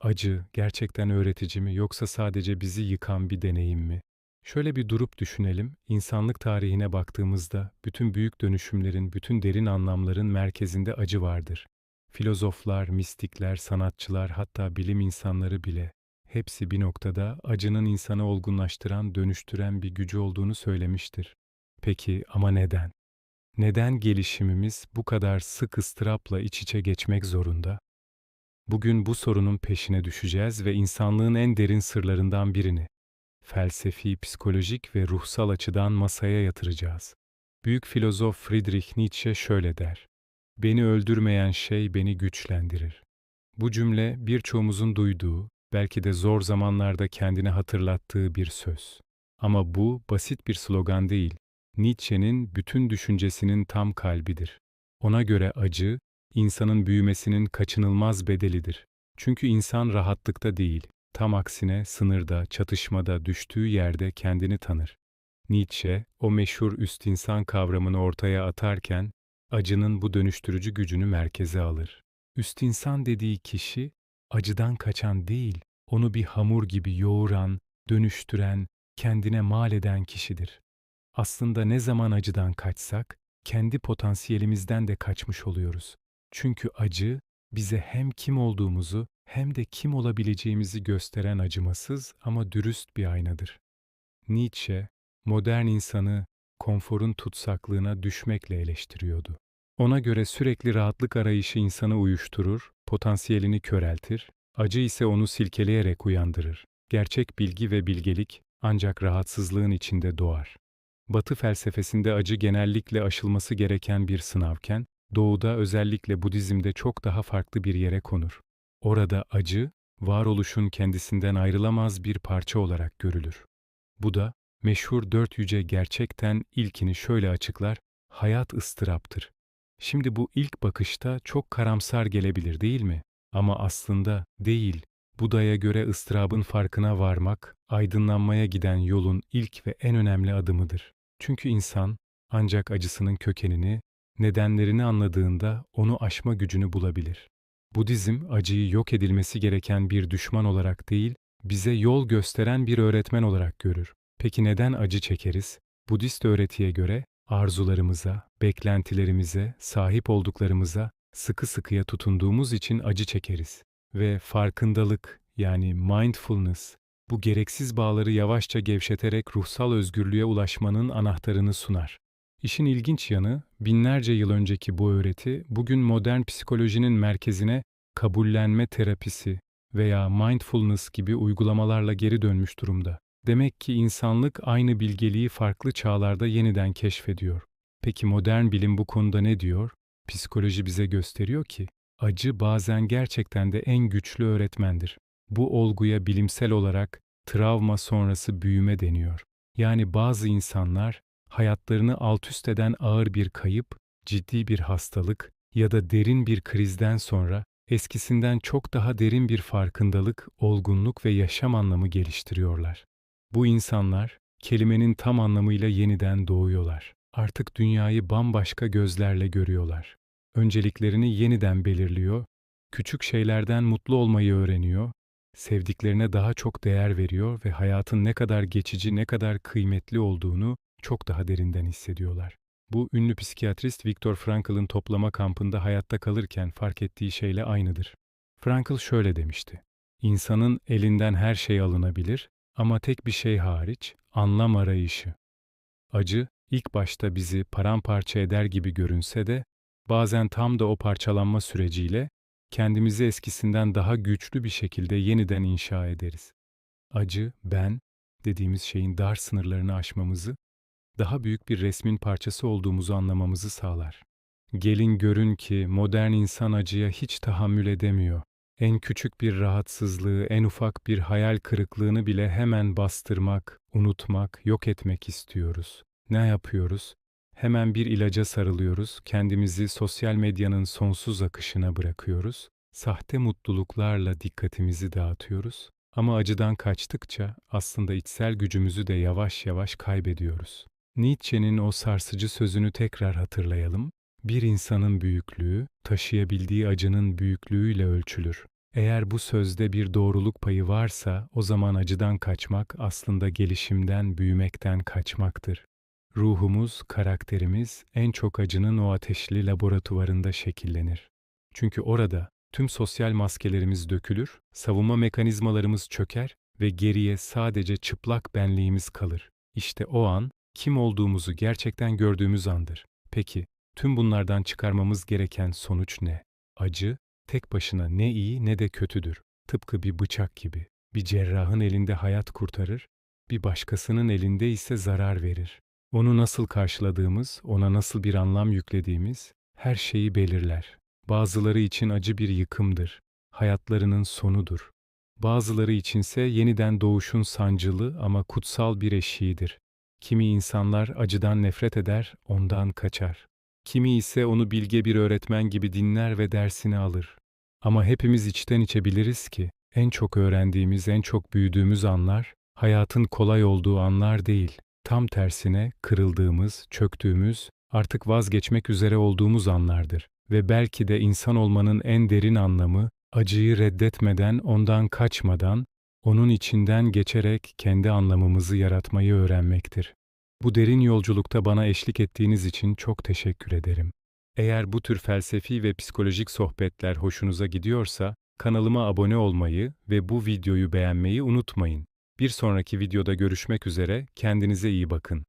Acı gerçekten öğretici mi yoksa sadece bizi yıkan bir deneyim mi? Şöyle bir durup düşünelim. İnsanlık tarihine baktığımızda bütün büyük dönüşümlerin, bütün derin anlamların merkezinde acı vardır. Filozoflar, mistikler, sanatçılar, hatta bilim insanları bile hepsi bir noktada acının insanı olgunlaştıran, dönüştüren bir gücü olduğunu söylemiştir. Peki ama neden? Neden gelişimimiz bu kadar sık ıstırapla iç içe geçmek zorunda? Bugün bu sorunun peşine düşeceğiz ve insanlığın en derin sırlarından birini, felsefi, psikolojik ve ruhsal açıdan masaya yatıracağız. Büyük filozof Friedrich Nietzsche şöyle der: Beni öldürmeyen şey beni güçlendirir. Bu cümle birçoğumuzun duyduğu, belki de zor zamanlarda kendine hatırlattığı bir söz. Ama bu basit bir slogan değil. Nietzsche'nin bütün düşüncesinin tam kalbidir. Ona göre acı, insanın büyümesinin kaçınılmaz bedelidir. Çünkü insan rahatlıkta değil, tam aksine sınırda, çatışmada, düştüğü yerde kendini tanır. Nietzsche, o meşhur üst insan kavramını ortaya atarken, acının bu dönüştürücü gücünü merkeze alır. Üst insan dediği kişi, acıdan kaçan değil, onu bir hamur gibi yoğuran, dönüştüren, kendine mal eden kişidir. Aslında ne zaman acıdan kaçsak, kendi potansiyelimizden de kaçmış oluyoruz. Çünkü acı, bize hem kim olduğumuzu hem de kim olabileceğimizi gösteren acımasız ama dürüst bir aynadır. Nietzsche, modern insanı konforun tutsaklığına düşmekle eleştiriyordu. Ona göre sürekli rahatlık arayışı insanı uyuşturur, potansiyelini köreltir, acı ise onu silkeleyerek uyandırır. Gerçek bilgi ve bilgelik ancak rahatsızlığın içinde doğar. Batı felsefesinde acı genellikle aşılması gereken bir sınavken, Doğuda özellikle Budizm'de çok daha farklı bir yere konur. Orada acı, varoluşun kendisinden ayrılamaz bir parça olarak görülür. Bu da meşhur dört yüce gerçekten ilkini şöyle açıklar, hayat ıstıraptır. Şimdi bu ilk bakışta çok karamsar gelebilir değil mi? Ama aslında değil. Buda'ya göre ıstırabın farkına varmak, aydınlanmaya giden yolun ilk ve en önemli adımıdır. Çünkü insan ancak acısının kökenini nedenlerini anladığında onu aşma gücünü bulabilir. Budizm acıyı yok edilmesi gereken bir düşman olarak değil, bize yol gösteren bir öğretmen olarak görür. Peki neden acı çekeriz? Budist öğretiye göre arzularımıza, beklentilerimize, sahip olduklarımıza sıkı sıkıya tutunduğumuz için acı çekeriz. Ve farkındalık yani mindfulness bu gereksiz bağları yavaşça gevşeterek ruhsal özgürlüğe ulaşmanın anahtarını sunar. İşin ilginç yanı, binlerce yıl önceki bu öğreti, bugün modern psikolojinin merkezine kabullenme terapisi veya mindfulness gibi uygulamalarla geri dönmüş durumda. Demek ki insanlık aynı bilgeliği farklı çağlarda yeniden keşfediyor. Peki modern bilim bu konuda ne diyor? Psikoloji bize gösteriyor ki, acı bazen gerçekten de en güçlü öğretmendir. Bu olguya bilimsel olarak travma sonrası büyüme deniyor. Yani bazı insanlar hayatlarını altüst eden ağır bir kayıp, ciddi bir hastalık ya da derin bir krizden sonra eskisinden çok daha derin bir farkındalık, olgunluk ve yaşam anlamı geliştiriyorlar. Bu insanlar kelimenin tam anlamıyla yeniden doğuyorlar. Artık dünyayı bambaşka gözlerle görüyorlar. Önceliklerini yeniden belirliyor, küçük şeylerden mutlu olmayı öğreniyor, sevdiklerine daha çok değer veriyor ve hayatın ne kadar geçici, ne kadar kıymetli olduğunu çok daha derinden hissediyorlar. Bu ünlü psikiyatrist Viktor Frankl'ın toplama kampında hayatta kalırken fark ettiği şeyle aynıdır. Frankl şöyle demişti. İnsanın elinden her şey alınabilir ama tek bir şey hariç, anlam arayışı. Acı, ilk başta bizi paramparça eder gibi görünse de, bazen tam da o parçalanma süreciyle kendimizi eskisinden daha güçlü bir şekilde yeniden inşa ederiz. Acı, ben dediğimiz şeyin dar sınırlarını aşmamızı daha büyük bir resmin parçası olduğumuzu anlamamızı sağlar. Gelin görün ki modern insan acıya hiç tahammül edemiyor. En küçük bir rahatsızlığı, en ufak bir hayal kırıklığını bile hemen bastırmak, unutmak, yok etmek istiyoruz. Ne yapıyoruz? Hemen bir ilaca sarılıyoruz, kendimizi sosyal medyanın sonsuz akışına bırakıyoruz, sahte mutluluklarla dikkatimizi dağıtıyoruz ama acıdan kaçtıkça aslında içsel gücümüzü de yavaş yavaş kaybediyoruz. Nietzsche'nin o sarsıcı sözünü tekrar hatırlayalım. Bir insanın büyüklüğü, taşıyabildiği acının büyüklüğüyle ölçülür. Eğer bu sözde bir doğruluk payı varsa, o zaman acıdan kaçmak aslında gelişimden, büyümekten kaçmaktır. Ruhumuz, karakterimiz en çok acının o ateşli laboratuvarında şekillenir. Çünkü orada tüm sosyal maskelerimiz dökülür, savunma mekanizmalarımız çöker ve geriye sadece çıplak benliğimiz kalır. İşte o an kim olduğumuzu gerçekten gördüğümüz andır. Peki, tüm bunlardan çıkarmamız gereken sonuç ne? Acı, tek başına ne iyi ne de kötüdür. Tıpkı bir bıçak gibi. Bir cerrahın elinde hayat kurtarır, bir başkasının elinde ise zarar verir. Onu nasıl karşıladığımız, ona nasıl bir anlam yüklediğimiz her şeyi belirler. Bazıları için acı bir yıkımdır, hayatlarının sonudur. Bazıları içinse yeniden doğuşun sancılı ama kutsal bir eşiğidir. Kimi insanlar acıdan nefret eder, ondan kaçar. Kimi ise onu bilge bir öğretmen gibi dinler ve dersini alır. Ama hepimiz içten içe biliriz ki, en çok öğrendiğimiz, en çok büyüdüğümüz anlar, hayatın kolay olduğu anlar değil. Tam tersine kırıldığımız, çöktüğümüz, artık vazgeçmek üzere olduğumuz anlardır. Ve belki de insan olmanın en derin anlamı, acıyı reddetmeden, ondan kaçmadan, onun içinden geçerek kendi anlamımızı yaratmayı öğrenmektir. Bu derin yolculukta bana eşlik ettiğiniz için çok teşekkür ederim. Eğer bu tür felsefi ve psikolojik sohbetler hoşunuza gidiyorsa, kanalıma abone olmayı ve bu videoyu beğenmeyi unutmayın. Bir sonraki videoda görüşmek üzere, kendinize iyi bakın.